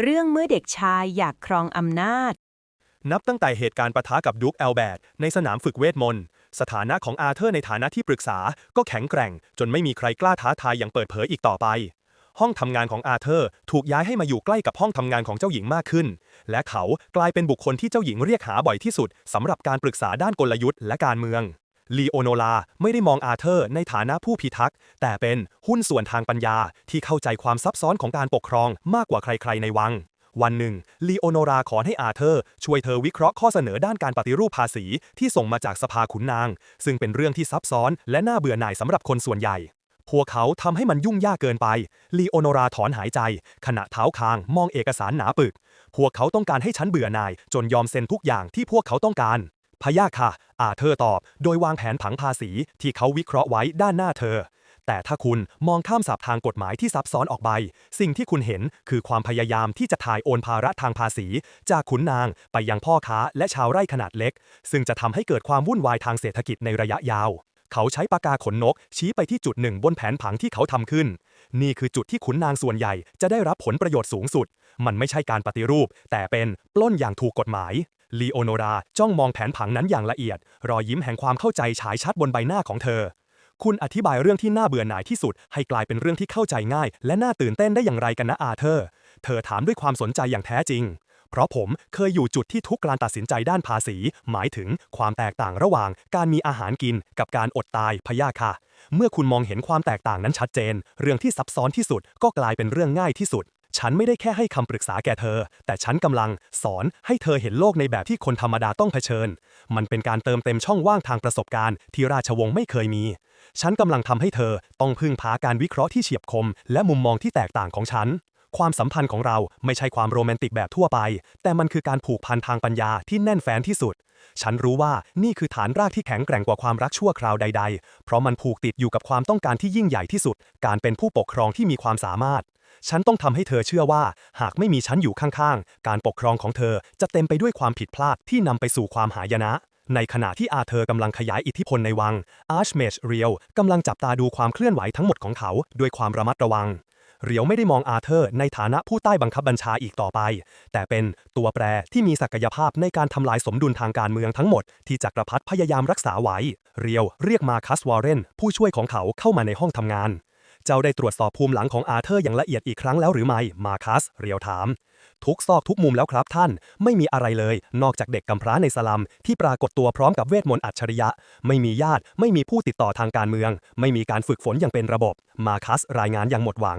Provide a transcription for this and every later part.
เรื่องเมื่อเด็กชายอยากครองอำนาจ นับตั้งแต่เหตุการณ์ปะทะกับดุ๊กแอลแบร์ตในสนามฝึกเวทมนต์ สถานะของอาเธอร์ในฐานะที่ปรึกษา ก็แข็งแกร่ง จนไม่มีใครกล้าท้าทายอย่างเปิดเผยอีกต่อไป ห้องทำงานของอาเธอร์ถูกย้ายให้มาอยู่ใกล้กับห้องทำงานของเจ้าหญิงมากขึ้น และเขากลายเป็นบุคคลที่เจ้าหญิงเรียกหาบ่อยที่สุดสำหรับการปรึกษาด้านกลยุทธ์และการเมือง ลีโอโนลาไม่ได้มองอาเธอร์ในฐานะผู้พิทักษ์ แต่เป็นหุ้นส่วนทางปัญญาที่เข้าใจความซับซ้อนของการปกครองมากกว่าใครๆในวัง วันหนึ่งลีโอโนราขอให้อาเธอร์ ช่วยเธอวิเคราะห์ข้อเสนอด้านการปฏิรูปภาษีที่ส่งมาจากสภาขุนนาง ซึ่งเป็นเรื่องที่ซับซ้อนและน่าเบื่อหน่ายสำหรับคนส่วนใหญ่ พวกเขาทำให้มันยุ่งยากเกินไปลีโอโนราถอนหายใจ ขณะเท้าคางมองเอกสารหนาปึก พวกเขาต้องการให้ฉันเบื่อหน่าย จนยอมเซ็นทุกอย่างที่พวกเขาต้องการ พยะค่ะ อาเธอร์ตอบ โดยวางแผนผังภาษีที่เขาวิเคราะห์ไว้ด้านหน้าเธอ แต่ถ้าคุณมองข้ามศัพท์ทางกฎหมายที่ซับซ้อนออกไป สิ่งที่คุณเห็นคือความพยายามที่จะถ่ายโอนภาระทางภาษี จากขุนนางไปยังพ่อค้าและชาวไร่ขนาดเล็ก ซึ่งจะทำให้เกิดความวุ่นวายทางเศรษฐกิจในระยะยาวเขาใช้ปากกาขนนก ชี้ไปที่จุดหนึ่งบนแผนผังที่เขาทำขึ้น นี่คือจุดที่ขุนนางส่วนใหญ่จะได้รับผลประโยชน์สูงสุด มันไม่ใช่การปฏิรูป แต่เป็นปล้นอย่างถูกกฎหมาย ลีโอโนราจ้องมองแผนผังนั้นอย่างละเอียด รอยยิ้มแห่งความเข้าใจฉายชัดบนใบหน้าของเธอ คุณอธิบายเรื่องที่น่าเบื่อหน่ายที่สุด ให้กลายเป็นเรื่องที่เข้าใจง่าย และน่าตื่นเต้นได้อย่างไรกันนะอาเธอร์เธอถามด้วยความสนใจอย่างแท้จริง เพราะผมเคยอยู่จุดที่ทุกการตัดสินใจด้านภาษี หมายถึงความแตกต่างระหว่าง การมีอาหารกิน กับการอดตายพยาค่ะ เมื่อคุณมองเห็นความแตกต่างนั้นชัดเจน เรื่องที่ซับซ้อนที่สุดก็กลายเป็นเรื่องง่ายที่สุด ฉันไม่ได้แค่ให้คำปรึกษาแก่เธอ แต่ฉันกำลังสอนให้เธอเห็นโลกในแบบที่คนธรรมดาต้องเผชิญ มันเป็นการเติมเต็มช่องว่างทางประสบการณ์ ที่ราชวงศ์ไม่เคยมี ฉันกำลังทำให้เธอต้องพึ่งพาการวิเคราะห์ที่เฉียบคม และมุมมองที่แตกต่างของฉัน ความสัมพันธ์ของเราไม่ใช่ความโรแมนติกแบบทั่วไป แต่มันคือการผูกพันทางปัญญาที่แน่นแฟ้นที่สุดฉันรู้ว่านี่คือฐานรากที่แข็งแกร่งกว่าความรักชั่วคราวใด ๆ เพราะมันผูกติดอยู่กับความต้องการที่ยิ่งใหญ่ที่สุด การเป็นผู้ปกครองที่มีความสามารถ ฉันต้องทำให้เธอเชื่อว่า หากไม่มีฉันอยู่ข้างๆ การปกครองของเธอจะเต็มไปด้วยความผิดพลาดที่นำไปสู่ความหายนะ ในขณะที่อาเธอร์กำลังขยายอิทธิพลในวัง อาร์ชเมชเรียวกำลังจับตาดูความเคลื่อนไหวทั้งหมดของเขาด้วยความระมัดระวัง เรียวไม่ได้มองอาเธอร์ในฐานะผู้ใต้บังคับบัญชาอีกต่อไป แต่เป็นตัวแปรที่มีศักยภาพในการทำลายสมดุลทางการเมืองทั้งหมดที่จักรพรรดิพยายามรักษาไว้ เรียวเรียกมาคัสวอร์เรนผู้ช่วยของเขาเข้ามาในห้องทำงาน เจ้าได้ตรวจสอบภูมิหลังของอาเธอร์อย่างละเอียดอีกครั้งแล้วหรือไม่ มาคัส เรียวถาม ทุกซอกทุกมุมแล้วครับท่าน ไม่มีอะไรเลย นอกจากเด็กกำพร้าในสลัม ที่ปรากฏตัวพร้อมกับเวทมนต์อัจฉริยะ ไม่มีญาติ ไม่มีผู้ติดต่อทางการเมือง ไม่มีการฝึกฝนอย่างเป็นระบบ มาคัสรายงานอย่างหมดหวัง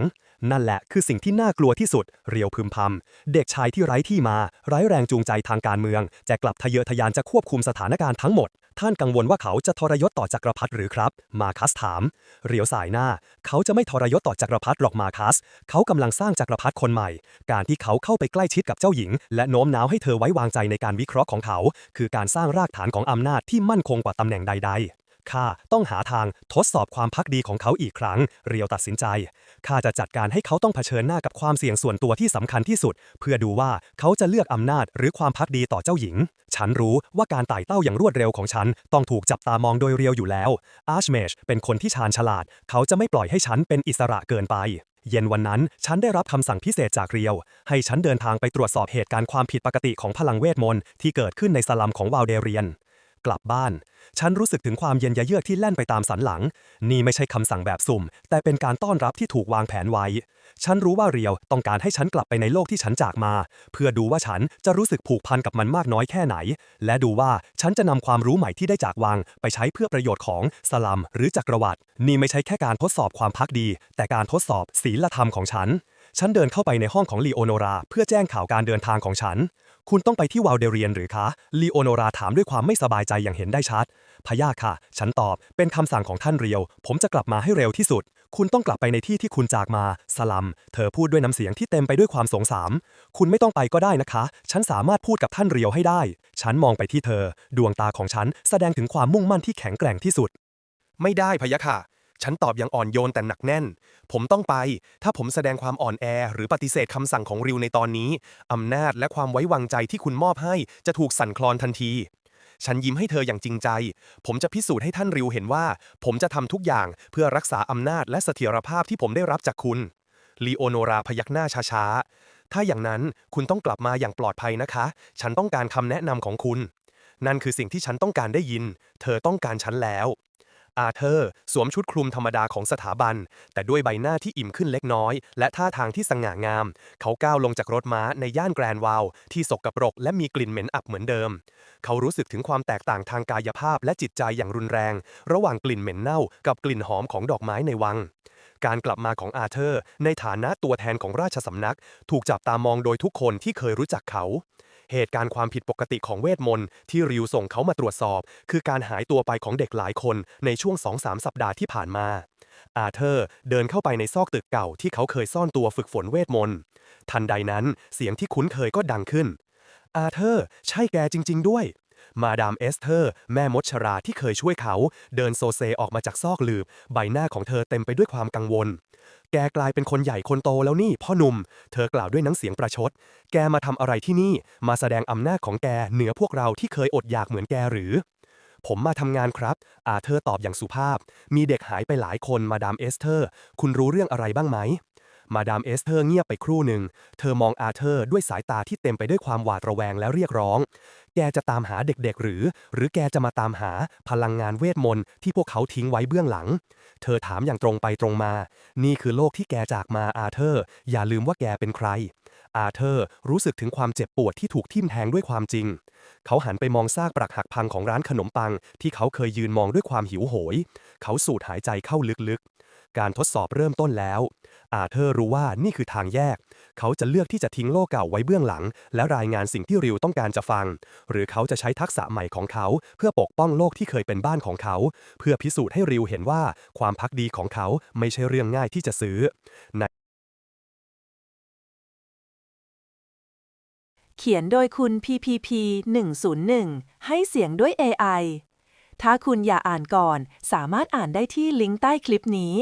นั่นแหละคือสิ่งที่น่ากลัวที่สุด เรียวพึมพำ เด็กชายที่ไร้ที่มา ไร้แรงจูงใจทางการเมือง จะกลับทะเยอทะยานจะควบคุมสถานการณ์ทั้งหมด ท่านกังวลว่าเขาจะทรยศต่อจักรพรรดิหรือครับ มาคัสถาม เรียวสายหน้า เขาจะไม่ทรยศต่อจักรพรรดิหรอกมาคัส เขากำลังสร้างจักรพรรดิคนใหม่ การที่เขาเข้าไปใกล้ชิดกับเจ้าหญิง และโน้มน้าวให้เธอไว้วางใจในการวิเคราะห์ของเขา คือการสร้างรากฐานของอำนาจที่มั่นคงกว่าตำแหน่งใด ๆ ข้าต้องหาทางทดสอบความพักดีของเขาอีกครั้ง เรียวตัดสินใจ ข้าจะจัดการให้เขาต้องเผชิญหน้ากับความเสี่ยงส่วนตัวที่สำคัญที่สุด เพื่อดูว่าเขาจะเลือกอำนาจหรือความพักดีต่อเจ้าหญิง ฉันรู้ว่าการไต่เต้าอย่างรวดเร็วของฉัน ต้องถูกจับตามองโดยเรียวอยู่แล้ว อาร์ชเมชเป็นคนที่ชาญฉลาด เขาจะไม่ปล่อยให้ฉันเป็นอิสระเกินไปเย็นวันนั้น ฉันได้รับคำสั่งพิเศษจากเรียว ให้ฉันเดินทางไปตรวจสอบเหตุการณ์ความผิดปกติของพลังเวทมนต์ที่เกิดขึ้นในสลัมของวาลเดเรียน กลับบ้าน ฉันรู้สึกถึงความเย็นยะเยือกที่แล่นไปตามสันหลัง นี่ไม่ใช่คำสั่งแบบสุ่ม แต่เป็นการต้อนรับที่ถูกวางแผนไว้ ฉันรู้ว่าเรียวต้องการให้ฉันกลับไปในโลกที่ฉันจากมา เพื่อดูว่าฉันจะรู้สึกผูกพันกับมันมากน้อยแค่ไหน และดูว่าฉันจะนำความรู้ใหม่ที่ได้จากวัง ไปใช้เพื่อประโยชน์ของสลัมหรือจักรวรรดินี่ไม่ใช่แค่การทดสอบความพักดี แต่การทดสอบศีลธรรมของฉัน ฉันเดินเข้าไปในห้องของลีโอโนราเพื่อแจ้งข่าวการเดินทางของฉัน คุณต้องไปที่วาลเดเรียนหรือคะลีโอโนราถามด้วยความไม่สบายใจอย่างเห็นได้ชัด พยาค่ะ ฉันตอบ เป็นคำสั่งของท่านเรียว ผมจะกลับมาให้เร็วที่สุด คุณต้องกลับไปในที่ที่คุณจากมา สลัม เธอพูดด้วยน้ำเสียงที่เต็มไปด้วยความสงสาร คุณไม่ต้องไปก็ได้นะคะ ฉันสามารถพูดกับท่านเรียวให้ได้ ฉันมองไปที่เธอ ดวงตาของฉันแสดงถึงความมุ่งมั่นที่แข็งแกร่งที่สุด ไม่ได้พยะค่ะ ฉันตอบอย่างอ่อนโยนแต่หนักแน่น ผมต้องไป ถ้าผมแสดงความอ่อนแอ หรือปฏิเสธคำสั่งของริวในตอนนี้ อำนาจและความไว้วางใจที่คุณมอบให้จะถูกสั่นคลอนทันที ฉันยิ้มให้เธออย่างจริงใจ ผมจะพิสูจน์ให้ท่านริวเห็นว่า ผมจะทำทุกอย่างเพื่อรักษาอำนาจและเสถียรภาพที่ผมได้รับจากคุณลีโอโนราพยักหน้าช้าๆ ถ้าอย่างนั้นคุณต้องกลับมาอย่างปลอดภัยนะคะ ฉันต้องการคำแนะนำของคุณ นั่นคือสิ่งที่ฉันต้องการได้ยิน เธอต้องการฉันแล้ว อาเธอร์ สวมชุดคลุมธรรมดาของสถาบัน แต่ด้วยใบหน้าที่อิ่มขึ้นเล็กน้อย และท่าทางที่สง่างาม เขาก้าวลงจากรถม้าในย่านแกรนด์วาลที่สกปรกและมีกลิ่นเหม็นอับเหมือนเดิม เขารู้สึกถึงความแตกต่างทางกายภาพและจิตใจอย่างรุนแรง ระหว่างกลิ่นเหม็นเน่ากับกลิ่นหอมของดอกไม้ในวังการกลับมาของอาเธอร์ ในฐานะตัวแทนของราชสำนัก ถูกจับตามองโดยทุกคนที่เคยรู้จักเขา เหตุการณ์ความผิดปกติของเวทมนต์ที่ริวส่งเขามาตรวจสอบ คือการหายตัวไปของเด็กหลายคนในช่วง2-3สัปดาห์ที่ผ่านมา อาเธอร์เดินเข้าไปในซอกตึกเก่าที่เขาเคยซ่อนตัวฝึกฝนเวทมนต์ ทันใดนั้นเสียงที่คุ้นเคยก็ดังขึ้น อาเธอร์ ใช่แกจริง ๆ ด้วย มาดามเอสเธอร์ แม่มดชราที่เคยช่วยเขา เดินโซเซออกมาจากซอกหลืบ ใบหน้าของเธอเต็มไปด้วยความกังวล แกกลายเป็นคนใหญ่คนโตแล้วนี่ พ่อหนุ่ม เธอกล่าวด้วยน้ำเสียงประชด แกมาทำอะไรที่นี่ มาแสดงอำนาจของแกเหนือพวกเราที่เคยอดอยากเหมือนแกหรือ ผมมาทำงานครับ อาเธอร์ตอบอย่างสุภาพ มีเด็กหายไปหลายคนมาดามเอสเธอร์ คุณรู้เรื่องอะไรบ้างไหม มาดามเอสเธอร์เงียบไปครู่หนึ่ง เธอมองอาเธอร์ด้วยสายตาที่เต็มไปด้วยความหวาดระแวงและเรียกร้อง แกจะตามหาเด็กๆหรือ หรือแกจะมาตามหาพลังงานเวทมนต์ที่พวกเขาทิ้งไว้เบื้องหลัง เธอถามอย่างตรงไปตรงมา นี่คือโลกที่แกจากมาอาเธอร์ อย่าลืมว่าแกเป็นใคร อาเธอร์รู้สึกถึงความเจ็บปวดที่ถูกทิ่มแทงด้วยความจริง เขาหันไปมองซากปรักหักพังของร้านขนมปัง ที่เขาเคยยืนมองด้วยความหิวโหย เขาสูดหายใจเข้าลึกๆ การทดสอบเริ่มต้นแล้ว อาเธอร์รู้ว่านี่คือทางแยก เขาจะเลือกที่จะทิ้งโลกเก่าไว้เบื้องหลัง และรายงานสิ่งที่ริวต้องการจะฟัง หรือเขาจะใช้ทักษะใหม่ของเขา เพื่อปกป้องโลกที่เคยเป็นบ้านของเขา เพื่อพิสูจน์ให้ริวเห็นว่าความพักดีของเขาไม่ใช่เรื่องง่ายที่จะซื้อเขียนโดยคุณ PPP 101 ให้เสียงด้วย AI ถ้าคุณอยากอ่านก่อน สามารถอ่านได้ที่ลิงก์ใต้คลิปนี้